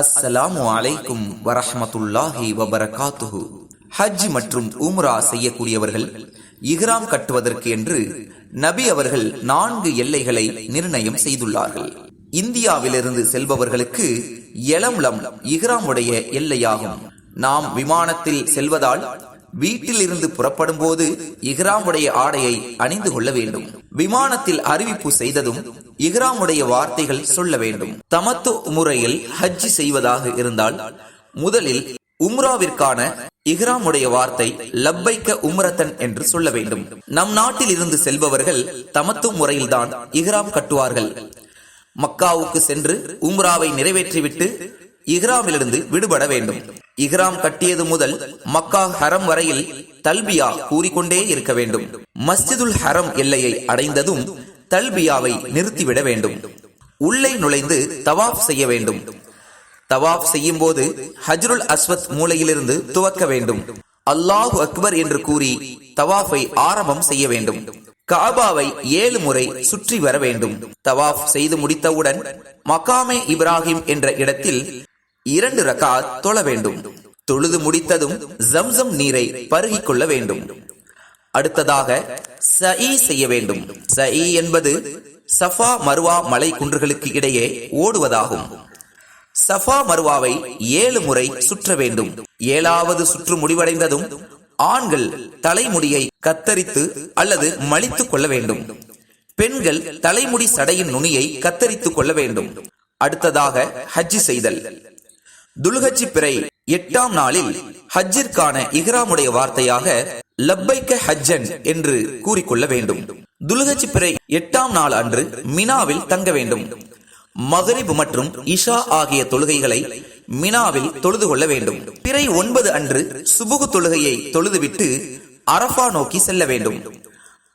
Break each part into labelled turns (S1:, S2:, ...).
S1: அஸ்ஸலாமு அலைக்கும் வரஹமத்துல்லாஹி வபரகாத்துஹு. ஹஜ் மற்றும் உம்ரா செய்யக்கூடியவர்கள் இஹ்ராம் கட்டுவதற்கு என்று நபி அவர்கள் நான்கு எல்லைகளை நிர்ணயம் செய்துள்ளார்கள். இந்தியாவிலிருந்து செல்பவர்களுக்கு எலம்லம் இஹ்ராமுடைய எல்லையாகும். நாம் விமானத்தில் செல்வதால் வீட்டில் இருந்து புறப்படும் போது இஹ்ராமுடைய ஆடையை அணிந்து கொள்ள வேண்டும். விமானத்தில் அறிவிப்பு செய்ததும் இஹ்ராமுடைய வார்த்தைகள் சொல்ல வேண்டும். தமத்து முறையில் ஹஜ் செய்வதாக இருந்தால் முதலில் உம்ராவிற்கான இஹ்ராமுடைய வார்த்தை லப்பைக்க உம்ரத்தன் என்று சொல்ல வேண்டும். நம் நாட்டில் இருந்து செல்பவர்கள் தமத்து முறையில்தான் இஹ்ராம் கட்டுவார்கள். மக்காவுக்கு சென்று உம்ராவை நிறைவேற்றிவிட்டு இஹ்ராமிலிருந்து விடுபட வேண்டும். இஹ்ராம் கட்டியது முதல் மக்கா ஹரம் வரையில் தல்பியா கூறிக்கொண்டே இருக்க வேண்டும். மஸ்ஜிதுல் ஹரம் எல்லையை அடைந்ததும் தல்பியாவை நிறுத்திவிட வேண்டும். உள்ளே நுழைந்து தவாப் செய்ய வேண்டும். தவாப் செய்யும் போது ஹஜ்ருல் அஸ்வத் மூலையிலிருந்து துவக்க வேண்டும். அல்லாஹு அக்பர் என்று கூறி தவாஃபை ஆரம்பம் செய்ய வேண்டும். காபாவை ஏழு முறை சுற்றி வர வேண்டும். தவாஃப் செய்து முடித்தவுடன் மகாமே இப்ராஹிம் என்ற இடத்தில் இரண்டு ரகாத் தொழ வேண்டும். தொழுது முடித்ததும் ஜம்சம் நீரை பருகிக் கொள்ள வேண்டும். அடுத்ததாக சஇ செய்ய வேண்டும். சஇ என்பது சஃபா மருவா மலை குன்றுகளுக்கு இடையே ஓடுவதாகும். சஃபா மருவாவை ஏழு முறை சுற்ற வேண்டும். ஏழாவது சுற்று முடிவடைந்ததும் ஆண்கள் தலைமுடியை கத்தரித்து அல்லது மலித்துக் கொள்ள வேண்டும். பெண்கள் தலைமுடி சடையின் நுனியை கத்தரித்துக் கொள்ள வேண்டும். அடுத்ததாக ஹஜ்ஜி செய்தல். துல்ஹஜ்ஜி பிறை எட்டாம் நாளில் ஹஜ்ஜிற்கான இஹ்ராமுடைய வார்த்தையாக லப்பைக்க ஹஜ்ஜன் என்று கூறிக்கொள்ள வேண்டும். துல்ஹஜ் பிறை எட்டாம் நாள் அன்று மினாவில் தங்க வேண்டும். மகரிப் மற்றும் இஷா ஆகிய தொழுகைகளை மினாவில் தொழுது கொள்ள வேண்டும். பிறை ஒன்பது அன்று சுபுகு தொழுகையை தொழுதுவிட்டு அரஃபா நோக்கி செல்ல வேண்டும்.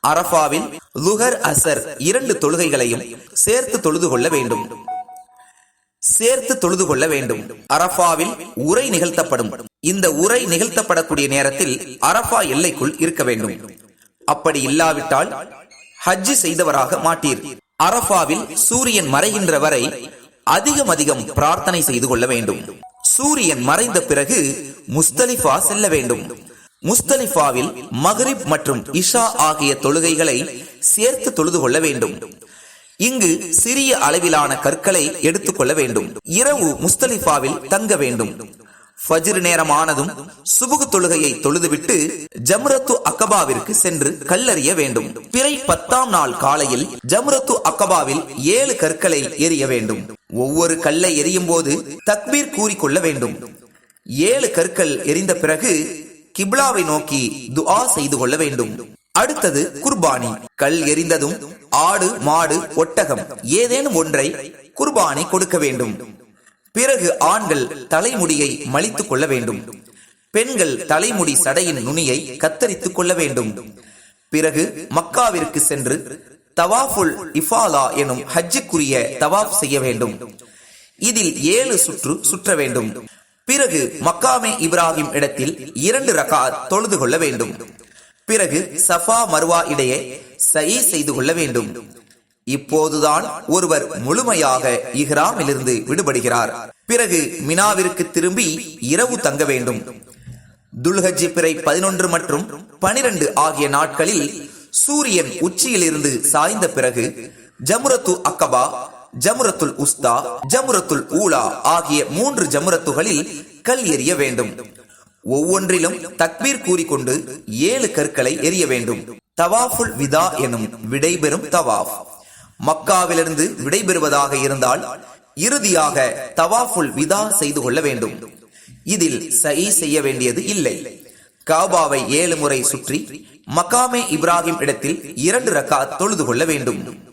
S1: அரஃபாவில் லுஹர் அசர் இரண்டு தொழுகைகளையும் சேர்த்து தொழுது கொள்ள வேண்டும். சேர்த்து தொழுது கொள்ள வேண்டும். அரஃபாவில் உரை நிகழ்த்தப்படும். இந்த உரை நிகழ்த்தப்படக்கூடிய நேரத்தில் அரஃபா எல்லைக்குள் இருக்க வேண்டும். அப்படி இல்லாவிட்டால் ஹஜ்ஜி செய்தவராக மாட்டீர். அரஃபாவில் சூரியன் மறைகின்ற வரை அதிகம் அதிகம் பிரார்த்தனை செய்து கொள்ள வேண்டும். சூரியன் மறைந்த பிறகு முஸ்தலிஃபா செல்ல வேண்டும். முஸ்தலிஃபாவில் மகரிப் மற்றும் இஷா ஆகிய தொழுகைகளை சேர்த்து தொழுது கொள்ள வேண்டும். இங்கு சிறிய அளவிலான கற்களை எடுத்துக்கொள்ள வேண்டும். இரவு முஸ்தலிஃபாவில் தங்க வேண்டும். நேரமானதும் சுபுகு தொழுகையை தொழுதுவிட்டு ஜம்ரத்து அக்கபாவிற்கு சென்று கல்லறிய வேண்டும். பிறை பத்தாம் நாள் காலையில் ஜம்ரத்து அக்கபாவில் ஏழு கற்களை எரிய வேண்டும். ஒவ்வொரு கல்லை எரியும் போது தக்பீர் கூறிக்கொள்ள வேண்டும். ஏழு கற்கள் எரிந்த பிறகு கிப்லாவை நோக்கி துஆ செய்து கொள்ள வேண்டும். அடுத்தது குர்பானி. கல் எரிந்ததும் ஆடு மாடு ஒட்டகம் ஏதேனும் ஒன்றை குர்பானி கொடுக்க வேண்டும். பிறகு ஆண்கள் தலைமுடியை மலித்துக் கொள்ள வேண்டும். பெண்கள் தலைமுடி சடையின் நுனியை கத்தரித்துக் கொள்ள வேண்டும். பிறகு மக்காவிற்கு சென்று தவாஃபுல் இஃபாலா எனும் ஹஜ்ஜுக்குரிய தவாஃப் செய்ய வேண்டும். இதில் ஏழு சுற்று சுற்ற வேண்டும். பிறகு மக்காமே இப்ராஹிம் இடத்தில் இரண்டு ரகா தொழுது கொள்ள வேண்டும். பிறகு சஃபா மர்வா இடையே சயி செய்து கொள்ள வேண்டும். இப்போதுதான் ஒருவர் முழுமையாக இஹ்ராமிலிருந்து விடுபடுகிறார். பிறகு மினாவிற்கு திரும்பி இரவு தங்க வேண்டும். துல்ஹஜி பிறை பதினொன்று மற்றும் பனிரெண்டு ஆகிய நாட்களில் சூரியன் உச்சியிலிருந்து சாய்ந்த பிறகு ஜமுரத்து அக்கபா ஜமுரத்துல் உஸ்தா ஜமுரத்துல் ஊலா ஆகிய மூன்று ஜமுரத்துகளில் கல் எறிய வேண்டும். ஒவ்வொன்றிலும் தக்பீர் கூறிக்கொண்டு ஏழு கற்களை எரிய வேண்டும். தவாஃபுல் விதா எனும் விடைபெறும் தவாஃப். மக்காவிலிருந்து விடைபெறுவதாக இருந்தால் இறுதியாக தவாஃபுல் விதா செய்து கொள்ள வேண்டும். இதில் சை செய்ய வேண்டியது இல்லை. காபாவை ஏழு முறை சுற்றி மக்காமே இப்ராஹிம் இடத்தில் இரண்டு ரக்கா தொழுது கொள்ள வேண்டும்.